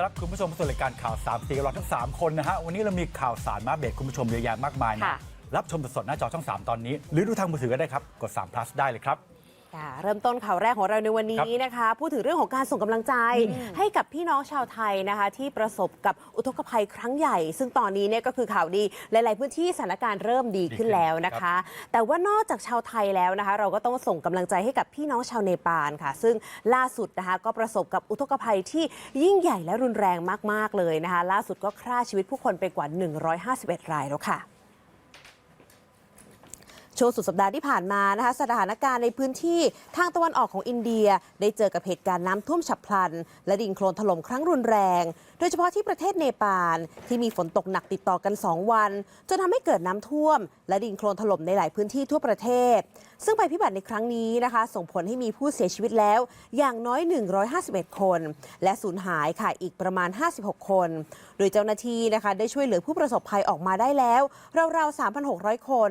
ต้อนรับคุณผู้ชมเข้าสู่รายการข่าวสามสีกับเราทั้ง 3 คนนะฮะ วันนี้เรามีข่าวสารมาเบรกคุณผู้ชมเยอะแยะมากมายนะ ค่ะ รับชมสดๆหน้าจอช่อง 3 ตอนนี้ หรือดูทางมือถือก็ได้ครับ กด3 plus ได้เลยครับค่ะ เริ่มต้นข่าวแรกของเราในวันนี้นะคะ พูดถึงเรื่องของการส่งกำลังใจ ให้กับพี่น้องชาวไทยนะคะ ที่ประสบกับอุทกภัยครั้งใหญ่ ซึ่งตอนนี้เนี่ยก็คือข่าวดีหลาย ๆ พื้นที่สถานการณ์เริ่มดีขึ้นแล้วนะคะ แต่ว่านอกจากชาวไทยแล้วนะคะ เราก็ต้องส่งกำลังใจให้กับพี่น้องชาวเนปาลค่ะ ซึ่งล่าสุดนะคะก็ประสบกับอุทกภัยที่ยิ่งใหญ่และรุนแรงมาก ๆ เลยนะคะ ล่าสุดก็ฆ่าชีวิตผู้คนไปกว่า 151 รายแล้วค่ะ ช่วงสุดสัปดาห์ที่ผ่านมานะคะสถานการณ์ในพื้นที่ทางตะวันออกของอินเดีย ได้เจอกับเหตุการณ์น้ำท่วมฉับพลัน และดินโคลนถล่มครั้งรุนแรง โดยเฉพาะที่ประเทศเนปาลที่มีฝนตกหนักติดต่อกัน 2 วัน จนทำให้เกิดน้ำท่วม และดินโคลนถล่มในหลายพื้นที่ทั่วประเทศ ซึ่งภัยพิบัติในครั้งนี้นะคะ ส่งผลให้มีผู้เสียชีวิตแล้ว อย่างน้อย 151 คน และสูญหายค่ะอีกประมาณ 56 คน โดยเจ้าหน้าที่นะคะได้ช่วยเหลือผู้ประสบภัยออกมาได้แล้วราวๆ3,600 คน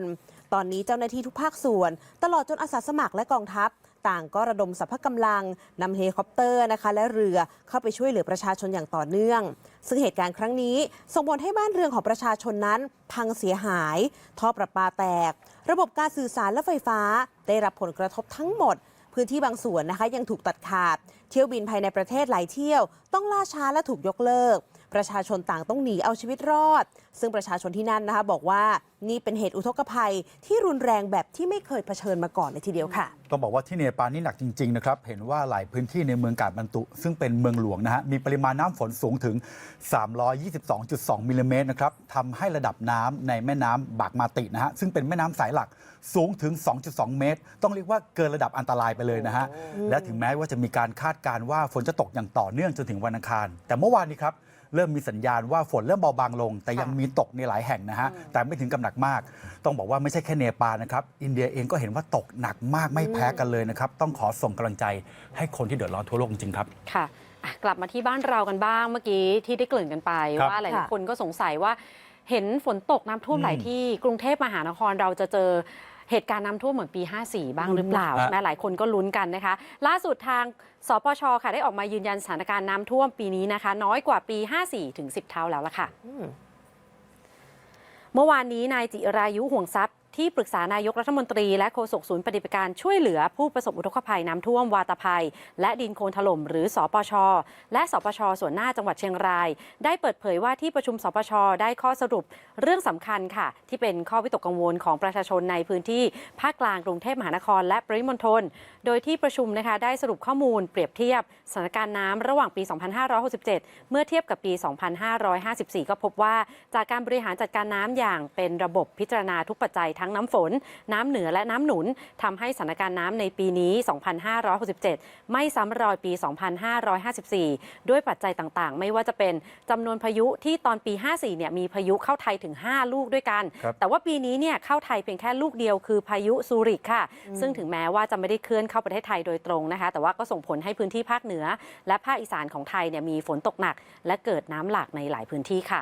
ตอนนี้เจ้าหน้าที่ทุกภาคส่วน ตลอดจนอาสาสมัครและกองทัพ ต่างก็ระดมสรรพกำลังนำเฮลิคอปเตอร์นะคะและเรือเข้าไปช่วยเหลือประชาชนอย่างต่อเนื่อง ซึ่งเหตุการณ์ครั้งนี้ส่งผลให้บ้านเรือนของประชาชนนั้น พังเสียหาย ท่อประปาแตก ระบบการสื่อสารและไฟฟ้า ได้รับผลกระทบทั้งหมดพื้นที่บางส่วนนะคะยังถูกตัดขาด เที่ยวบินภายในประเทศหลายเที่ยว ต้องล่าช้าและถูกยกเลิก ประชาชนต่างต้องหนีเอาชีวิตรอด ซึ่งประชาชนที่นั่นนะคะ บอกว่านี่เป็นเหตุอุทกภัยที่รุนแรงแบบที่ไม่เคยเผชิญมาก่อนเลยทีเดียวค่ะ ต้องบอกว่าที่เนปาลนี่หนักจริง ๆ นะครับ เห็นว่าหลายพื้นที่ในเมืองกาดบันตุ ซึ่งเป็นเมืองหลวงนะฮะมีปริมาณน้ำฝนสูงถึง 322.2มิลลิเมตรนะครับทำให้ระดับน้ำในแม่น้ำบากมาตินะฮะซึ่งเป็นแม่น้ำสายหลักสูงถึง 2.2 เมตร ต้องเรียกว่าเกินระดับอันตรายไปเลยนะฮะและถึงแม้ว่าจะมีการคาดการณ์ว่าฝนจะตกอย่างต่อเนื่องจนถึงวันอังคาร แต่เมื่อวานนี้ครับ เริ่มมีสัญญาณว่าฝนเริ่มเบาบางลง แต่ยังมีตกในหลายแห่งนะฮะแต่ไม่ถึงกับหนักมาก ต้องบอกว่าไม่ใช่แค่เนปาลนะครับอินเดียเองก็เห็นว่าตกหนักมากไม่แพ้กันเลยนะครับต้องขอส่งกำลังใจให้คนที่เดือดร้อนทั่วโลกจริงๆครับค่ะอะกลับมาที่บ้านเรากันบ้างเมื่อกี้ที่ได้เกริ่นกันไปครับว่าหลายค่ะๆคนก็สงสัยว่าเห็นฝนตกน้ำท่วมอืมหลายที่กรุงเทพมหานครเราจะเจอ เหตุการณ์น้ำท่วมเหมือนปี 54 บ้างหรือเปล่าฮะใช่ไหมหลายคนก็ลุ้นกันนะคะ ล่าสุดทางสปชค่ะได้ออกมายืนยันสถานการณ์น้ำท่วมปีนี้นะคะ น้อยกว่าปี 54 ถึง 10 เท่าแล้วล่ะค่ะเมื่อวานนี้นายจิรายุห่วงทรัพย์ ที่ปรึกษานายกรัฐมนตรีและโฆษกศูนย์ปฏิบัติการช่วยเหลือผู้ประสบอุทกภัยน้ำท่วมวาตภัย และดินโคลนถล่มหรือสปช และสปช ส่วนหน้าจังหวัดเชียงราย ได้เปิดเผยว่าที่ประชุมสปช ได้ข้อสรุปเรื่องสำคัญค่ะ ที่เป็นข้อวิตกกังวลของประชาชนในพื้นที่ภาคกลางกรุงเทพมหานคร และปริมณฑลโดยที่ประชุมนะคะได้สรุปข้อมูลเปรียบเทียบสถานการณ์น้ำระหว่างปี 2567 เมื่อเทียบกับปี 2554 ก็พบว่าจากการบริหารจัดการน้ำอย่างเป็นระบบพิจารณาทุกปัจจัยทั้งน้ำฝน น้ำเหนือและน้ำหนุนทำให้สถานการณ์น้ำในปีนี้ 2567 ไม่ซ้ำรอยปี 2554 ด้วยปัจจัยต่างๆ ไม่ว่าจะเป็นจำนวนพายุที่ตอนปี 54 เนี่ยมีพายุเข้าไทยถึง 5 ลูกด้วยกันครับแต่ว่าปีนี้เนี่ยเข้าไทยเพียงแค่ลูกเดียวคือพายุซูริกค่ะ ซึ่งถึงแม้ว่าจะไม่ได้เคลื่อนเข้าประเทศไทยโดยตรงนะคะ แต่ว่าก็ส่งผลให้พื้นที่ภาคเหนือ และภาคอีสานของไทยเนี่ยมีฝนตกหนัก และเกิดน้ำหลากในหลายพื้นที่ค่ะ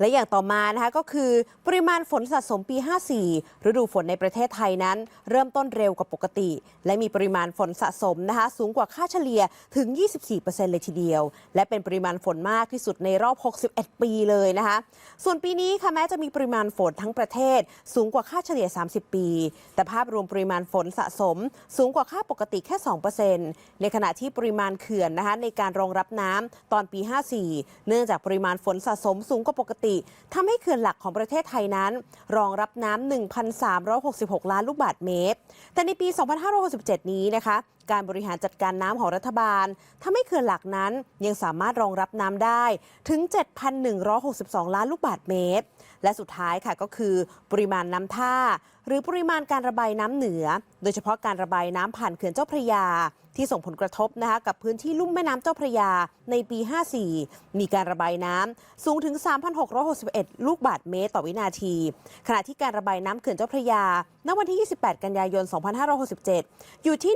และอย่างต่อมานะคะก็คือปริมาณฝนสะสมปี 54 ฤดูฝนในประเทศไทยนั้น เริ่มต้นเร็วกว่าปกติ และมีปริมาณฝนสะสมนะคะสูงกว่าค่าเฉลี่ยถึง 24%เลยทีเดียว และเป็นปริมาณฝนมากที่สุดในรอบ 61 ปีเลยนะคะส่วนปีนี้ค่ะแม้จะมีปริมาณฝนทั้งประเทศ สูงกว่าค่าเฉลี่ย 30 ปี แต่ภาพรวมปริมาณฝนสะสม สูงกว่าค่าปกติแค่ 2%ในขณะที่ปริมาณเขื่อนนะคะในการรองรับน้ำตอนปี 54 เนื่องจากปริมาณฝนสะสมสูงกว่าปกติทำให้เขื่อนหลักของประเทศไทยนั้น รองรับน้ำ1,366 ล้านลูกบาศก์เมตร แต่ในปี 2567 นี้นะคะการบริหารจัดการน้ำของรัฐบาลทำให้เขื่อนหลักนั้นยังสามารถรองรับน้ำได้ถึง 7,162 ล้านลูกบาศก์เมตร และสุดท้ายค่ะก็คือปริมาณน้ำท่า หรือปริมาณการระบายน้ำเหนือ โดยเฉพาะการระบายน้ำผ่านเขื่อนเจ้าพระยา ที่ส่งผลกระทบนะคะกับพื้นที่ลุ่มแม่น้ำเจ้าพระยาในปี 54 มีการระบายน้ำสูงถึง 3,661 ลูกบาศก์เมตร ต่อวินาที ขณะที่การระบายน้ำเขื่อนเจ้าพระยาณวันที่ 28 กันยายน 2567 อยู่ที่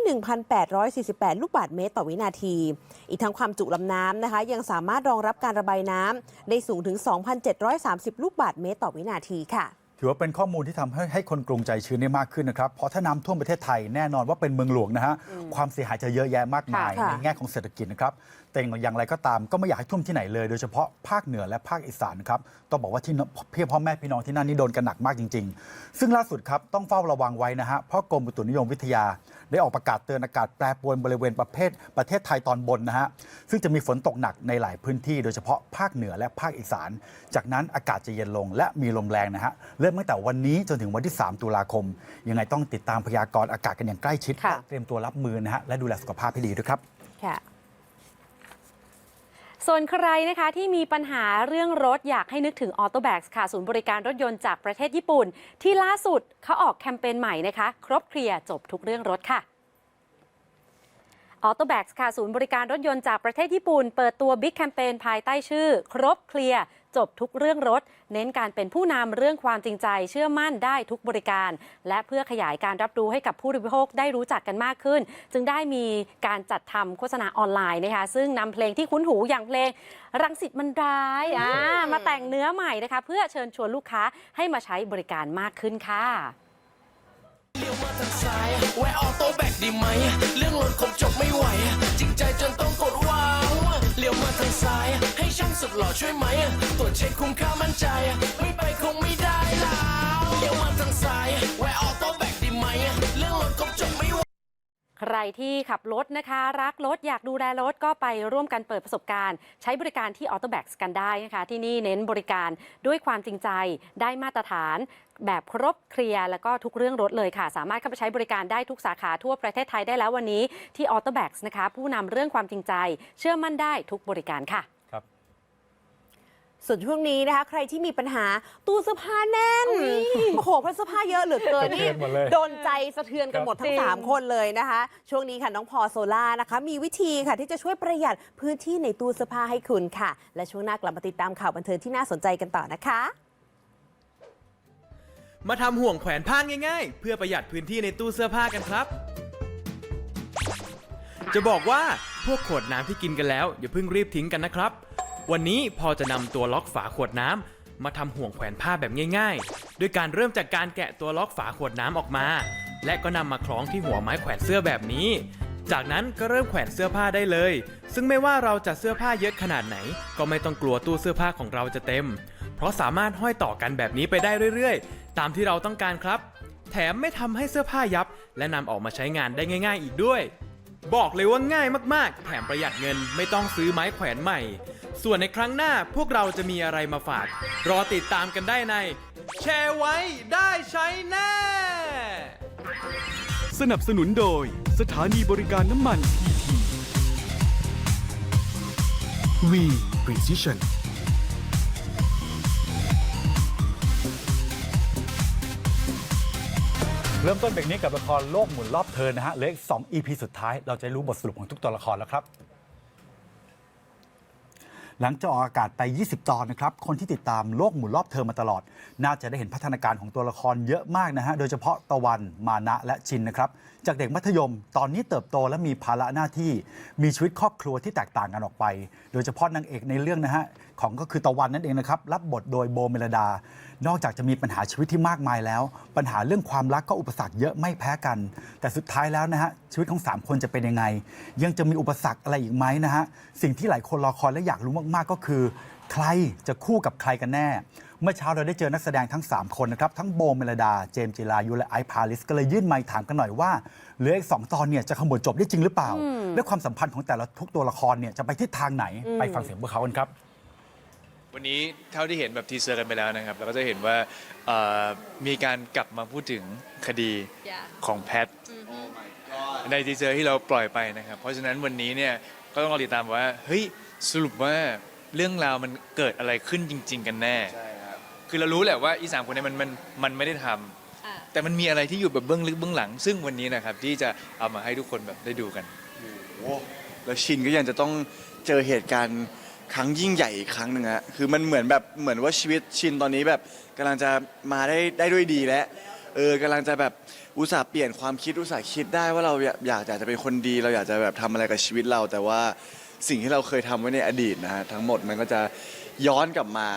1,848 ลูกบาศก์เมตรต่อวินาที อีกทั้งความจุลำน้ำนะคะ ยังสามารถรองรับการระบายน้ำได้สูงถึง 2,730 ลูกบาศก์เมตรต่อวินาทีค่ะ ถือว่าเป็นข้อมูลที่ทำให้ให้คนกรุงใจชื้นได้มากขึ้นนะครับ เพราะถ้าน้ำท่วมประเทศไทยแน่นอนว่าเป็นเมืองหลวงนะฮะ ความเสียหายจะเยอะแยะมากมายค่ะ ในแง่ของเศรษฐกิจนะครับ แต่อย่างไรก็ตามก็ไม่อยากให้ท่วมที่ไหนเลยโดยเฉพาะภาคเหนือและภาคอีสานนะครับ ต้องบอกว่าที่นพี่พ่อแม่พี่น้องที่นั่นนี่โดนกันหนักมากจริง ๆ ซึ่งล่าสุดครับต้องเฝ้าระวังไว้นะฮะ เพราะกรมอุตุนิยมวิทยา ได้ออกประกาศเตือนอากาศแปรปรวนบริเวณประเทศประเทศไทยตอนบนนะฮะซึ่งจะมีฝนตกหนักในหลายพื้นที่ โดยเฉพาะภาคเหนือและภาคอีสาน จากนั้นอากาศจะเย็นลงและมีลมแรงนะฮะเริ่มตั้งแต่วันนี้จนถึงวันที่ 3 ตุลาคม ยังไงต้องติดตามพยากรณ์อากาศกันอย่างใกล้ชิด ค่ะ เตรียมตัวรับมือนะฮะและดูแลสุขภาพให้ดีด้วยครับ ค่ะ ส่วนใครนะคะที่มีปัญหาเรื่องรถอยากให้นึกถึง a u t o b a g ค่ะ ศูนย์บริการรถยนต์จากประเทศญี่ปุ่น ที่ล่าสุดเขาออกแคมเปญใหม่นะคะ ครบเคลียร์จบทุกเรื่องรถค่ะออโตแบ็กค่ะ ศูนย์บริการรถยนต์จากประเทศญี่ปุ่น เปิดตัวบิ๊กแคมเปญภายใต้ชื่อ ครบเคลียร์ จบทุกเรื่องรถ เน้นการเป็นผู้นำเรื่องความจริงใจ เชื่อมั่นได้ทุกบริการ และเพื่อขยายการรับรู้ให้กับผู้บริโภคได้รู้จักกันมากขึ้น จึงได้มีการจัดทำโฆษณาออนไลน์นะคะซึ่งนำเพลงที่คุ้นหูอย่างเพลงรังสิตมันร้ายอ่ามาแต่งเนื้อใหม่นะคะ เพื่อเชิญชวนลูกค้าให้มาใช้บริการมากขึ้นค่ะ เลี้ยวมาทางซ้ายแวะออโต้แบกดีไหม เรื่องรถคงจบไม่ไหว จริงใจจนต้องกดว้าวเลี้ยวมาทางซ้าย ให้ช่างสุดหล่อช่วยไหม ตรวจเช็คคุ้มค่ามั่นใจไม่ ใครที่ขับรถนะคะ รักรถอยากดูแลรถก็ไปร่วมกันเปิดประสบการณ์ ใช้บริการที่ a u t o b a c กันได้นะคะ ที่นี่เน้นบริการด้วยความจริงใจได้มาตรฐานแบบครบเคลียร์แล้วก็ทุกเรื่องรถเลยค่ะ สามารถเข้าไปใช้บริการได้ทุกสาขาทั่วประเทศไทยได้แล้ววันนี้ที่ a u t o b a c นะคะ ผู้นำเรื่องความจริงใจ เชื่อมั่นได้ทุกบริการค่ะ ส่วนช่วงนี้นะคะ ใครที่มีปัญหาตู้เสื้อผ้าแน่น โอ้โหเพราะเสื้อผ้าเยอะเหลือเกินสะเทืนี่อนหมดเลยโดนใจสะเทือนกันหมดทั้จงริง3 คนเลยนะคะ ช่วงนี้ค่ะน้องพอโซล่านะคะ มีวิธีค่ะที่จะช่วยประหยัดพื้นที่ในตู้เสื้อผ้าให้คุณค่ะ และช่วงหน้ากลับมาติดตามข่าวบันเทิงที่น่าสนใจกันต่อนะคะมาทำห่วงแขวนผ้าง่ายๆ เพื่อประหยัดพื้นที่ในตู้เสื้อผ้ากันครับ จะบอกว่าพวกขวดน้ำที่กินกันแล้ว อย่าเพิ่งรีบทิ้งกันนะครับ วันนี้พอจะนำตัวล็อกฝาขวดน้ำมาทำห่วงแขวนผ้าแบบง่ายๆ ด้วยการเริ่มจากการแกะตัวล็อกฝาขวดน้ำออกมา และก็นำมาคล้องที่หัวไม้แขวนเสื้อแบบนี้ จากนั้นก็เริ่มแขวนเสื้อผ้าได้เลย ซึ่งไม่ว่าเราจะเสื้อผ้าเยอะขนาดไหน ก็ไม่ต้องกลัวตู้เสื้อผ้าของเราจะเต็ม เพราะสามารถห้อยต่อกันแบบนี้ไปได้เรื่อยๆ ตามที่เราต้องการครับ แถมไม่ทำให้เสื้อผ้ายับ และนำออกมาใช้งานได้ง่าย ๆ อีกด้วย บอกเลยว่าง่ายมากๆ แถมประหยัดเงินไม่ต้องซื้อไม้แขวนใหม่ ส่วนในครั้งหน้าพวกเราจะมีอะไรมาฝาก รอติดตามกันได้ใน แชร์ไว้ได้ใช้แน่ สนับสนุนโดยสถานีบริการน้ำมันพีทีวี Precision เริ่มต้นเบรกนี้กับละครโลกหมุนรอบเธอนะฮะเหลืออีก2 EP สุดท้าย เราจะรู้บทสรุปของทุกตัวละครแล้วครับ หลังจากออกอากาศไป 20 ตอนนะครับ คนที่ติดตามโลกหมุนรอบเธอมาตลอด น่าจะได้เห็นพัฒนาการของตัวละครเยอะมากนะฮะ โดยเฉพาะตะวัน มานะ และชินนะครับ จากเด็กมัธยม ตอนนี้เติบโตและมีภาระหน้าที่ มีชีวิตครอบครัวที่แตกต่างกันออกไป โดยเฉพาะนางเอกในเรื่องนะฮะของก็คือตะวันนั่นเองนะครับ รับบทโดยโบเมลดา นอกจากจะมีปัญหาชีวิตที่มากมายแล้ว ปัญหาเรื่องความรักก็อุปสรรคเยอะไม่แพ้กัน แต่สุดท้ายแล้วนะฮะชีวิตของ 3 คนจะเป็นยังไง ยังจะมีอุปสรรคอะไรอีกไหมนะฮะสิ่งที่หลายคนรอคอยและอยากรู้มากๆก็คือ ใครจะคู่กับใครกันแน่ เมื่อเช้าเราได้เจอนักแสดงทั้ง 3 คนนะครับทั้งโบเมลดา เจมส์จิรายุและไอซ์พาลิสก็เลยยื่นไมค์ถามกันหน่อยว่าเหลืออีกสองตอนเนี่ยจะขมวดจบได้จริงหรือเปล่า และความสัมพันธ์ของแต่ละทุกตัวละครเนี่ยจะไปทิศทางไหนไปฟังเสียงพวกเขากันครับ วันนี้เท่าที่เห็นแบบทีเซอร์กันไปแล้วนะครับเราก็จะเห็นว่าเอ่อมีการกลับมาพูดถึงคดีของแพทในทีเซอร์ที่เราปล่อยไปนะครับ เพราะฉะนั้นวันนี้เนี่ยก็ต้องรอติดตามว่า เฮ้ย สรุปว่าเรื่องราวมันเกิดอะไรขึ้นจริง ๆ กันแน่คือเรารู้แหละว่าอีสามคนเนี้มันมันมันไม่ได้ทำแต่มันมีอะไรที่อยู่แบบเบื้องลึกเบื้องหลัง ซึ่งวันนี้นะครับที่จะเอามาให้ทุกคนแบบได้ดูกันโอ้แล้วชินก็ยังจะต้องเจอเหตุการณ์ ครั้งยิ่งใหญ่อีกครั้งหนึ่งฮะคือมันเหมือนแบบเหมือนว่าชีวิตชินตอนนี้แบบกำลังจะมาได้ได้ด้วยดีแล้วเออกำลังจะแบบอุตส่าห์เปลี่ยนความคิดอุตส่าห์คิดได้ว่าเราอยากอยากจะเป็นคนดี เราอยากจะแบบทำอะไรกับชีวิตเรา แต่ว่าสิ่งที่เราเคยทำไว้ในอดีตนะฮะทั้งหมดมันก็จะย้อนกลับมา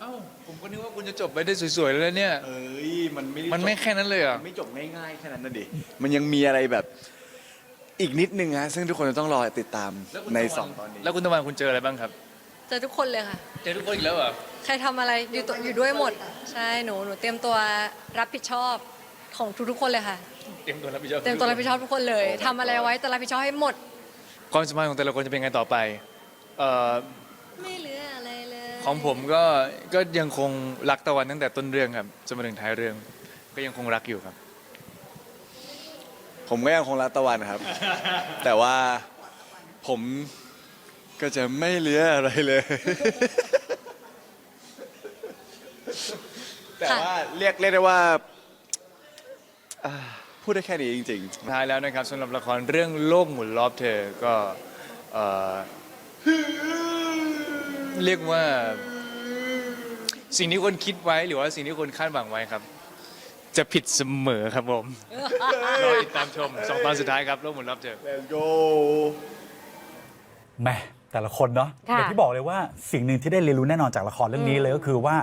เอ้าผมก็นึกว่าคุณจะจบไปได้สวยๆแล้วเนี่ย เอ้ยมันไม่ด้มันไม่จบ แค่นั้นเลยเหรอะ มันไม่จบง่ายๆแค่นั้นนะดิ มันยังมีอะไรแบบอีกนิดนึงฮะซึ่งทุกคนจะต้องรอติดตามในสองตอนนี้ แล้วคุณตะวันคุณเจออะไรบ้างครับเจอทุกคนเลยค่ะ เจอทุกคนอีกแล้วเหรอใครทำอะไรอยู่ตัวอยู่ด้วยหมด ใช่หนูหนูเตรียมตัวรับผิดชอบของทุกๆคนเลยค่ะ เตรียมตัวรับผิดชอบเตรียมตัวรับผิดชอบทุกคนเลยทำอะไรไว้แต่รับผิดชอบให้หมด ความสัมพันธ์ของแต่ละคนจะเป็นไงต่อไปเอ่อไม่เหลืออะไรเลยของผมก็ก็ยังคงรักตะวันตั้งแต่ต้นเรื่องครับจนมาถึงท้ายเรื่อง ก็ยังคงรักอยู่ครับ ผมก็ยังคงรักตะวันครับ แต่ว่าผม ก็จะไม่เหลืออะไรเลย แต่ว่าเรียกเรียกได้ว่าอ่าพูดได้แค่นี้จริงๆท้ายแล้วนะครับสำหรับละครเรื่องโลกหมุนรอบเธอก็เอ่อเรียกว่า สิ่งที่คนคิดไว้หรือว่าสิ่งที่คนคาดหวังไว้ครับ จะผิดเสมอครับผมรอติดตามชมสองตอนสุดท้ายครับโลกหมุนรอบเธอ Let's go แหม่ แต่ละคนเนาะค่ะอย่างที่บอกเลยว่าสิ่งหนึ่งที่ได้เรียนรู้แน่นอนจากละครเรื่องนี้เลยก็คือว่า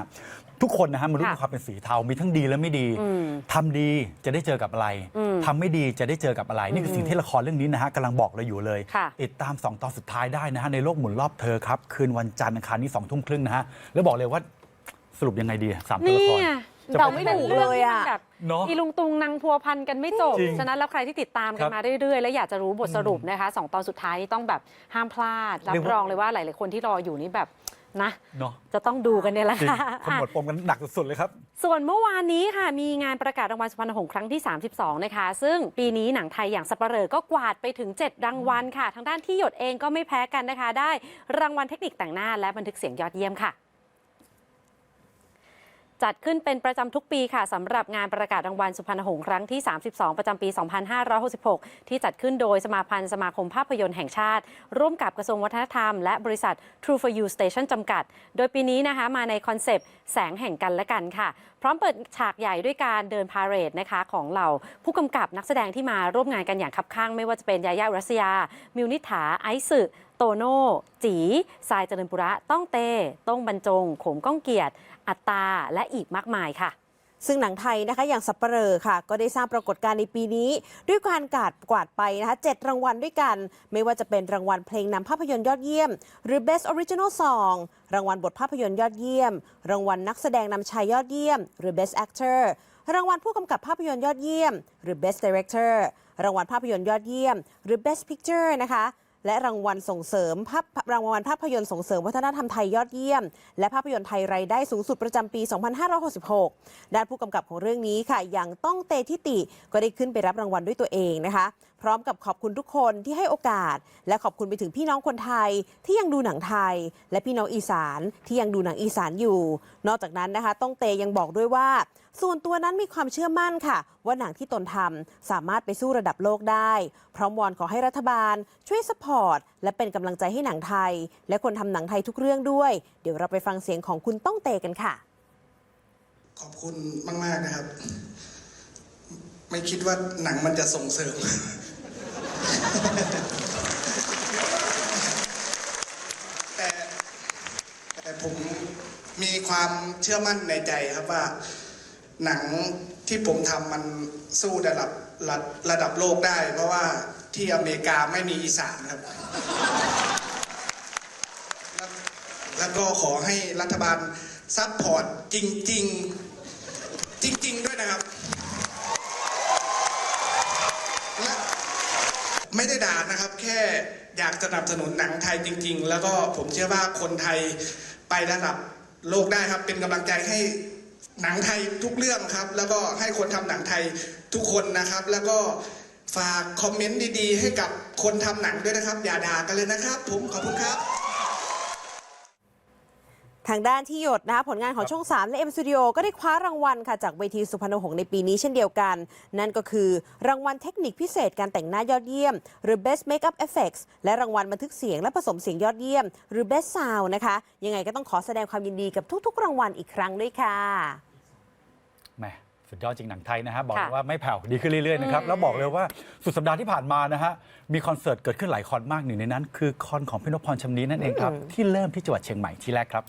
ทุกคนนะฮะมันรู้ค่ะมีความเป็นสีเทา มีทั้งดีและไม่ดีอืมทำดีจะได้เจอกับอะไรอืมทำไม่ดีจะได้เจอกับอะไร นี่คือสิ่งที่ละครเรื่องนี้นะฮะกำลังบอกเราอยู่เลย ค่ะ ติดตาม 2 ตอนสุดท้ายได้นะฮะในโลกหมุนรอบเธอครับ คืนวันจันทร์อังคารนี้สองทุ่มครึ่งนะฮะแล้วบอกเลยว่าสรุปยังไงดีสามตัวนี่ละคร ไง จะเราไปไม่ทางไหนถูกเลยอะเลยอะแบบเนอะ อีลุงตุงนางพัวพันกันไม่จบ จริงฉะนั้นแล้วใครที่ติดตามครักันบมาเรื่อยๆ แล้วอยากจะรู้บทสรุปนะคะสองตอนสุดท้ายนี่ต้องแบบห้ามพลาด รับเรียกว่า รองเลยว่าหลายๆคนที่รออยู่นี่แบบนะ เนาะจะต้องดูกันเนี่ยแหละจริงค่ะ ขมวดปมกันหนักสุดๆเลยครับ ส่วนเมื่อวานนี้ค่ะ มีงานประกาศรางวัลสุพรรณหงส์ครั้งที่ 32 นะคะ ซึ่งปีนี้หนังไทยอย่างสัปเหร่อก็กวาดไปถึง 7 รางวัลค่ะ ทางด้านที่หยดเองก็ไม่แพ้กันนะคะ ได้รางวัลเทคนิคแต่งหน้าและบันทึกเสียงยอดเยี่ยมค่ะ จัดขึ้นเป็นประจำทุกปีค่ะสำหรับงานประกาศรางวัลสุพรรณหงส์ครั้งที่ 32 ประจำปี 2566 ที่จัดขึ้นโดยสมาพันธ์สมาคมภาพยนตร์แห่งชาติ ร่วมกับกระทรวงวัฒนธรรม และบริษัท True for You Station จำกัด โดยปีนี้นะคะมาในคอนเซปต์แสงแห่งกันและกันค่ะ พร้อมเปิดฉากใหญ่ด้วยการเดินพาเหรดนะคะของเหล่าผู้กำกับนักแสดงที่มาร่วมงานกันอย่างคับข้างไม่ว่าจะเป็นยายารัสยา มิวนิษฐาไอซ์โตโน่ จีทรายเจริญปุระ ต้องเต้ ต้องบรรจง โขมก้องเกียรติ อัตตาและอีกมากมายค่ะซึ่งหนังไทยนะคะอย่างสัปเหร่อค่ะ ก็ได้สร้างปรากฏการณ์ในปีนี้ ด้วยการกาดกวาดไปนะคะเจ็ดรางวัลด้วยกัน ไม่ว่าจะเป็นรางวัลเพลงนำภาพยนตร์ยอดเยี่ยม หรือ Best Original Song รางวัลบทภาพยนตร์ยอดเยี่ยม รางวัลนักแสดงนำชายยอดเยี่ยม หรือ Best Actor รางวัลผู้กำกับภาพยนตร์ยอดเยี่ยม หรือ Best Director รางวัลภาพยนตร์ยอดเยี่ยม หรือ Best Picture นะคะ และรางวัลส่งเสริมภาพรางวัลภาพยนตร์ส่งเสริมวัฒนธรรมไทยยอดเยี่ยม และภาพยนตร์ไทยรายได้สูงสุดประจำปี 2566 ด้านผู้กำกับของเรื่องนี้ค่ะ อย่างต้องเตทิติก็ได้ขึ้นไปรับรางวัลด้วยตัวเองนะคะ พร้อมกับขอบคุณทุกคนที่ให้โอกาส และขอบคุณไปถึงพี่น้องคนไทยที่ยังดูหนังไทย และพี่น้องอีสานที่ยังดูหนังอีสานอยู่ นอกจากนั้นนะคะ ต้องเตยังบอกด้วยว่า ส่วนตัวนั้นมีความเชื่อมั่นค่ะ ว่าหนังที่ตนทำสามารถไปสู้ระดับโลกได้ พร้อมวอนขอให้รัฐบาล ช่วยสปอร์ตและเป็นกำลังใจให้หนังไทย และคนทำหนังไทยทุกเรื่องด้วย เดี๋ยวเราไปฟังเสียงของคุณต้องเตกันค่ะ ขอบคุณมาก ๆ นะครับ ไม่คิดว่าหนังมันจะส่งเสริม แต่แต่ผมมีความเชื่อมั่นในใจครับว่า หนังที่ผมทำมันสู้ระดับระระดับโลกได้ เพราะว่าที่อเมริกาไม่มีอีสานครับ แล้วก็ขอให้รัฐบาลซัพพอร์ตจริง ๆ จริง ๆ ด้วยนะครับและ ไม่ได้ด่านะครับ แค่อยากสนับสนุนหนังไทยจริง ๆ แล้วก็ผมเชื่อว่าคนไทยไประดับโลกได้ครับ เป็นกำลังใจให้หนังไทยทุกเรื่องครับ แล้วก็ให้คนทำหนังไทยทุกคนนะครับ แล้วก็ฝากคอมเมนต์ดีๆ ให้กับคนทำหนังด้วยนะครับ อย่าด่ากันเลยนะครับ ผมขอบคุณครับ ทางด้านที่หยดนะคะผลงานของช่อง 3 และ M Studio ก็ได้คว้ารางวัลค่ะจากเวทีสุพรรณหงส์ในปีนี้เช่นเดียวกัน นั่นก็คือรางวัลเทคนิคพิเศษการแต่งหน้ายอดเยี่ยม หรือ Best Makeup Effects และรางวัลบันทึกเสียงและผสมเสียงยอดเยี่ยม หรือ Best Sound นะคะยังไงก็ต้องขอแสดงความยินดีกับทุกๆ รางวัลอีกครั้งด้วยค่ะแหมสุดยอดจริงหนังไทยนะฮะบอกเลยค่ะว่าไม่แผ่วดีขึ้นเรื่อยๆนะครับอืมแล้วบอกเลยว่าสุดสัปดาห์ที่ผ่านมานะฮะมีคอนเสิร์ตเกิดขึ้นหลายคอนมากหนึ่งในนั้น คือคอนของพี่นพพรชำนี้นั่นเองครับที่เริ่มที่จังหวัดเชียงใหม่ที่แรกครับ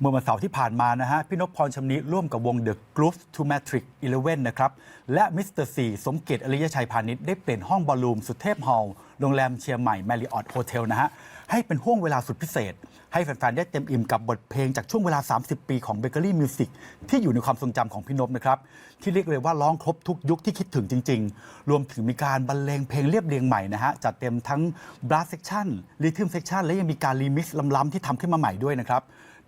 เมื่อวันเสาร์ที่ผ่านมานะฮะ พี่นพพรชำนิร่วมกับวง The Groove to Matrix 11 นะครับ และมิสเตอร์ซีสมเกียรติอริยชัยพาณิชย์ได้เปลี่ยนห้องบอลลูมสุดเทพฮอลล์โรงแรมเชียงใหม่ Marriott Hotel นะฮะ ให้เป็นห่วงเวลาสุดพิเศษ ให้แฟนๆ ได้เต็มอิ่มกับบทเพลงจากช่วงเวลา 30 ปีของเบเกอรี่มิวสิกที่อยู่ในความทรงจำของพี่นพนะครับ ที่เรียกเลยว่าร้องครบทุกยุคที่คิดถึงจริง ๆ รวมถึงมีการบรรเลงเพลงเรียบเรียงใหม่นะฮะจัดเต็มทั้งบลัสเซ c ชันรีทึมเซ c ชันและยังมีการรีมิกซ์ล้ำๆที่ทำขึ้นมาใหม่ด้วยนะครับ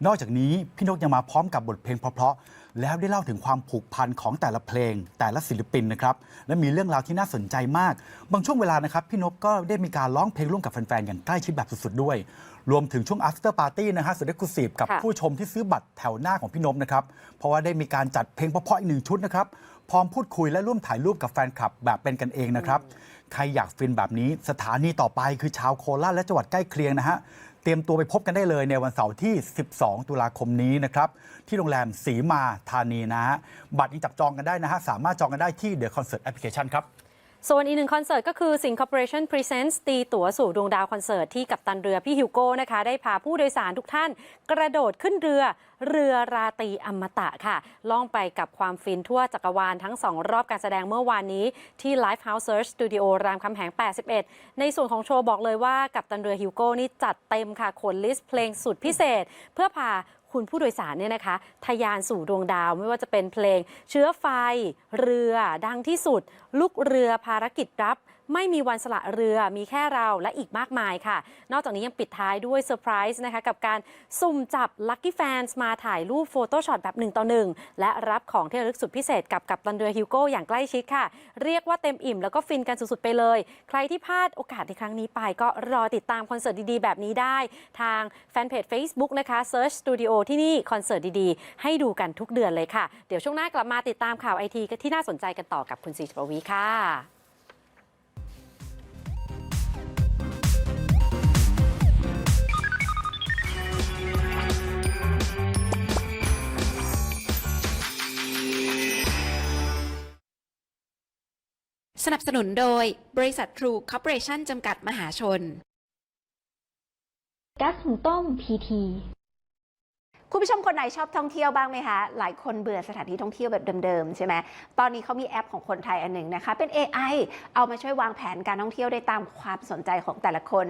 นอกจากนี้พี่นกยังมาพร้อมกับบทเพลงเพราะๆแล้วได้เล่าถึงความผูกพันของแต่ละเพลง แต่ละศิลปินนะครับและมีเรื่องราวที่น่าสนใจมาก บางช่วงเวลานะครับพี่นกก็ได้มีการร้องเพลงร่วมกับแฟนๆอย่างใกล้ชิดแบบสุดๆด้วย รวมถึงช่วง after party นะฮะสุดเอ็กซ์คลูซีฟกับค่ะ ผู้ชมที่ซื้อบัตรแถวหน้าของพี่นพนะครับเพราะว่าได้มีการจัดเพลงเพราะๆอีกหนึ่งชุดนะครับพร้อมพูดคุยและร่วมถ่ายรูปกับแฟนคลับแบบเป็นกันเองนะครับ ใครอยากฟินแบบนี้สถานีต่อไปคือชาวโคราชและจังหวัดใกล้เคียงนะฮะเต รียมตัวไปพบกันได้เลยในวันเสาร์ที่ 12 ตุลาคมนี้นะครับที่โรงแรมสีมาธานีนะฮะบัตรยังจับจองกันได้นะฮะสามารถจองกันได้ที่ The Concert Application ครับ ส่วนอีกหนึ่งคอนเสิร์ตก็คือสิงค Corporation Presents ตีตั๋วสู่ดวงดาวคอนเสิร์ตที่กับตันเรือพี่ฮิวโก้นะคะ ได้พาผู้โดยสารทุกท่าน กระโดดขึ้นเรือ เรือราตีอมตะค่ะ ล่องไปกับความฟินทั่วจักรวาลทั้ง 2 รอบการแสดงเมื่อวานนี้ ที่ Live House Search Studio รามคำแหง 81 ในส่วนของโชว์บอกเลยว่ากับตันเรือฮิวโก้นี่จัดเต็มค่ะขนลิสต์เพลงสุดพิเศษ เพื่อพา คุณผู้โดยสารเนี่ยนะคะทะยานสู่ดวงดาวไม่ว่าจะเป็นเพลง เชื้อไฟ เรือดังที่สุด ลูกเรือภารกิจรับ ไม่มีวันสละเรือมีแค่เราและอีกมากมายค่ะ นอกจากนี้ยังปิดท้ายด้วยเซอร์ไพรส์นะคะกับการสุ่มจับ Lucky Fans มาถ่ายรูปโฟโต้ช็อตแบบ 1 ต่อ 1 และรับของที่ระลึกสุดพิเศษกับกับตันเรือฮิวโก้อย่างใกล้ชิดค่ะ เรียกว่าเต็มอิ่มแล้วก็ฟินกันสุดๆไปเลย ใครที่พลาดโอกาสในครั้งนี้ไปก็รอติดตามคอนเสิร์ตดีๆ แบบนี้ได้ ทางแฟนเพจ Facebook นะคะ Search Studio ที่นี่คอนเสิร์ตดีๆ ให้ดูกันทุกเดือนเลยค่ะ เดี๋ยวช่วงหน้ากลับมาติดตามข่าวไอทีที่น่าสนใจกันต่อกับคุณสีชปวีค่ะ สนับสนุนโดยบริษัททรูคอร์ปอเรชั่นจำกัดมหาชน ก๊าซหุงต้มพีทีคุณผู้ชมคนไหนชอบท่องเที่ยวบ้างไหมคะ หลายคนเบื่อสถานที่ท่องเที่ยวแบบเดิมๆ ใช่ไหม ตอนนี้เขามีแอปของคนไทยอันหนึ่งนะคะ เป็น AI เอามาช่วยวางแผนการท่องเที่ยวได้ตามความสนใจของแต่ละคน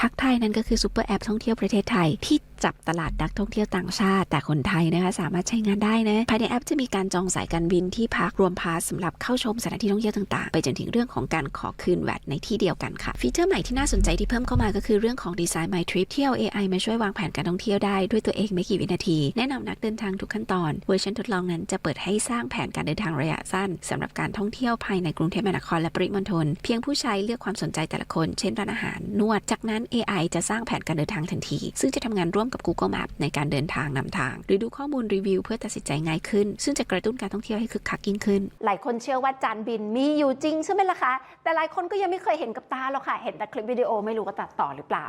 ทักไทยนั่นก็คือซูเปอร์แอปท่องเที่ยวประเทศไทยที่ จับตลาดนักท่องเที่ยวต่างชาติ แต่คนไทยนะคะสามารถใช้งานได้นะภายในแอปจะมีการจองสายการบินที่พักรวมพาสสำหรับเข้าชมสถานที่ท่องเที่ยวต่างๆ ไปจนถึงเรื่องของการขอคืนแวดในที่เดียวกันค่ะ ฟีเจอร์ใหม่ที่น่าสนใจที่เพิ่มเข้ามาก็คือเรื่องของ Design My Trip ที่เอา AI มาช่วยวางแผนการท่องเที่ยวได้ด้วยตัวเองไม่กี่วินาที แนะนำนักเดินทางทุกขั้นตอนเวอร์ชันทดลองนั้นจะเปิดให้สร้างแผนการเดินทางระยะสั้นสำหรับการท่องเที่ยวภายในกรุงเทพมหานครและปริมณฑลเพียงผู้ใช้เลือกความสนใจแต่ละคน เช่นร้านอาหารนวดจากนั้น AI จะสร้างแผนการเดินทางทันที ซึ่งจะทำงานร่วมกับ Google Map ในการเดินทางนำทาง หรือดูข้อมูลรีวิวเพื่อตัดสินใจง่ายขึ้น ซึ่งจะกระตุ้นการท่องเที่ยวให้คึกคักยิ่งขึ้น หลายคนเชื่อว่าจานบินมีอยู่จริงใช่ไหมล่ะคะ แต่หลายคนก็ยังไม่เคยเห็นกับตาหรอกค่ะ เห็นแต่คลิปวิดีโอไม่รู้ว่าตัดต่อหรือเปล่า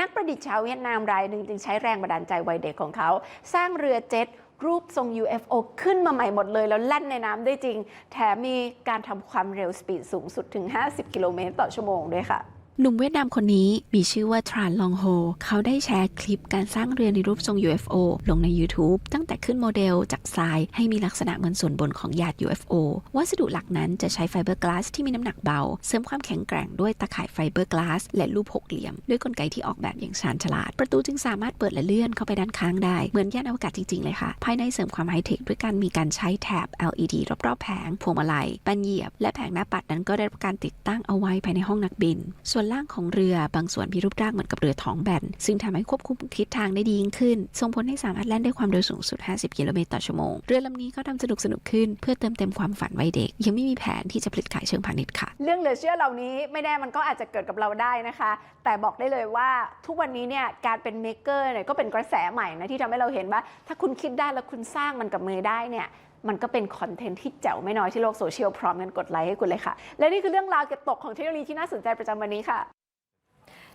นักประดิษฐ์ชาวเวียดนามรายหนึ่งจึงใช้แรงบันดาลใจวัยเด็กของเขา สร้างเรือเจ็ตรูปทรง UFO ขึ้นมาใหม่หมดเลย แล้วแล่นในน้ำได้จริง แถมมีการทำความเร็วสปีดสูงสุดถึง 50 กิโลเมตรต่อชั่วโมงด้วยค่ะ หนุ่มเวียดนามคนนี้มีชื่อว่าทรานลองโฮ เขาได้แชร์คลิปการสร้างเรือในรูปทรง UFO ลงใน YouTube ตั้งแต่ขึ้นโมเดลจากทรายให้มีลักษณะเหมือนส่วนบนของหยาด UFO วัสดุหลักนั้นจะใช้ไฟเบอร์กลาสที่มีน้ำหนักเบา เสริมความแข็งแกร่งด้วยตะข่ายไฟเบอร์กลาสและรูปหกเหลี่ยม ด้วยกลไกที่ออกแบบอย่างชาญฉลาด ประตูจึงสามารถเปิดและเลื่อนเข้าไปด้านข้างได้ เหมือนยานอวกาศจริงๆเลยค่ะ ภายในเสริมความไฮเทคด้วยการมีการใช้แถบ LED รอบๆแผงพวงมาลัยแป้นเหยียบ และแผงหน้าปัดนั้นก็ได้รับการติดตั้งเอาไว้ภายในห้องนักบิน ส่วนล่างของเรือบางส่วนมีรูปร่างเหมือนกับเรือท้องแบน ซึ่งทำให้ควบคุมทิศทางได้ดียิ่งขึ้น ส่งผลให้สามารถแล่นได้ความเร็วสูงสุด 50 กิโลเมตรต่อชั่วโมง เรือลำนี้ก็ทำสนุกสนุกขึ้นเพื่อเติมเต็มความฝันวัยเด็ก ยังไม่มีแผนที่จะผลิตขายเชิงพาณิชย์ค่ะ เรื่องเหลือเชื่อเหล่านี้ไม่แน่มันก็อาจจะเกิดกับเราได้นะคะ แต่บอกได้เลยว่าทุกวันนี้เนี่ยการเป็นเมคเกอร์เนี่ยก็เป็นกระแสใหม่นะที่ทำให้เราเห็นว่า ถ้าคุณคิดได้แล้วคุณสร้างมันกับมือได้เนี่ย มันก็เป็นคอนเทนต์ที่แจ๋วไม่น้อยที่โลกโซเชียลพร้อมกันกดไลค์ให้คุณเลยค่ะ และนี่คือเรื่องราวเก็บตกของเทคโนโลยีที่น่าสนใจประจำวันนี้ค่ะ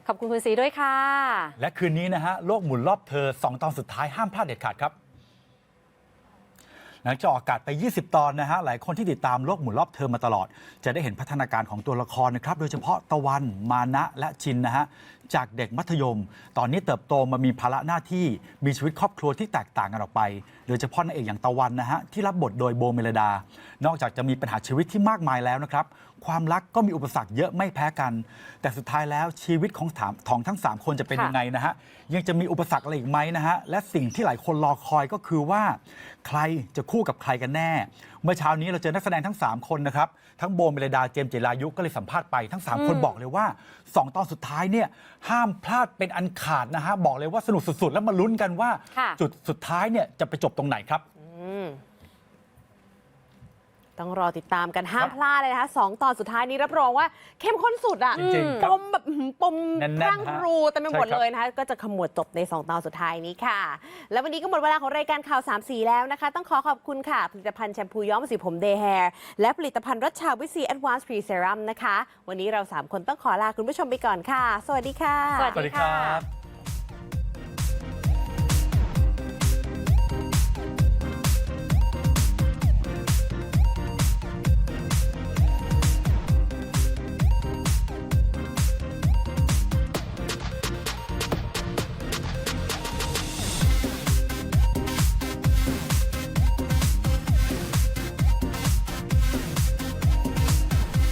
ขอบคุณคุณสีด้วยค่ะ และคืนนี้นะฮะโลกหมุนรอบเธอ 2 ตอนสุดท้ายห้ามพลาดเด็ดขาดครับหลังจากออกอากาศไป 20 ตอนนะฮะ หลายคนที่ติดตามโลกหมุนรอบเทอมมาตลอด จะได้เห็นพัฒนาการของตัวละครนะครับ โดยเฉพาะตะวัน มานะ และชินนะฮะ จากเด็กมัธยม ตอนนี้เติบโตมามีภาระหน้าที่มีชีวิตครอบครัวที่แตกต่างกันออกไปโดยเฉพาะนางเอกอย่างตะวันนะฮะที่รับบทโดยโบเมลดา นอกจากจะมีปัญหาชีวิตที่มากมายแล้วนะครับ ความรักก็มีอุปสรรคเยอะไม่แพ้กัน แต่สุดท้ายแล้วชีวิตของถามของทั้ง 3 คนจะเป็นค่ะยังไงนะฮะ ยังจะมีอุปสรรคอะไรอีกไหมนะฮะ และสิ่งที่หลายคนรอคอยก็คือว่า ใครจะคู่กับใครกันแน่ เมื่อเช้านี้เราเจอนักแสดงทั้ง 3 คนนะครับ ทั้งโบเมลดาเจมส์เจรายุก็เลยสัมภาษณ์ไปทั้ง 3 คนบอกเลยว่า 2 ตอนสุดท้ายเนี่ยห้ามพลาดเป็นอันขาดนะฮะบอกเลยว่าสนุกสุดๆ แล้วมาลุ้นกันว่า ค่ะ จุดสุดท้ายเนี่ยจะไปจบตรงไหนครับ อืม ต้องรอติดตามกันห้ามพลาดเลยนะคะสองตอนสุดท้ายนี้รับรองว่าเข้มข้นสุดอะจริงๆคปรับมแบบอื้อหือปมแน่นๆพรั่งฮะพรูเต็มไปหมดใช่ครับ เลยนะคะ ก็จะขมวดจบใน2ตอนสุดท้ายนี้ค่ะ แล้ววันนี้ก็หมดเวลาของรายการข่าว3สีแล้วนะคะ ต้องขอขอบคุณค่ะ ผลิตภัณฑ์แชมพูย้อมสีผมเดย์แฮร์และผลิตภัณฑ์รัชชาวิซีแอดวานซ์พรีเซรั่มนะคะ วันนี้เรา3คนต้องขอลาคุณผู้ชมไปก่อนค่ะ สวัสดีค่ะ สวัสดีค่ะ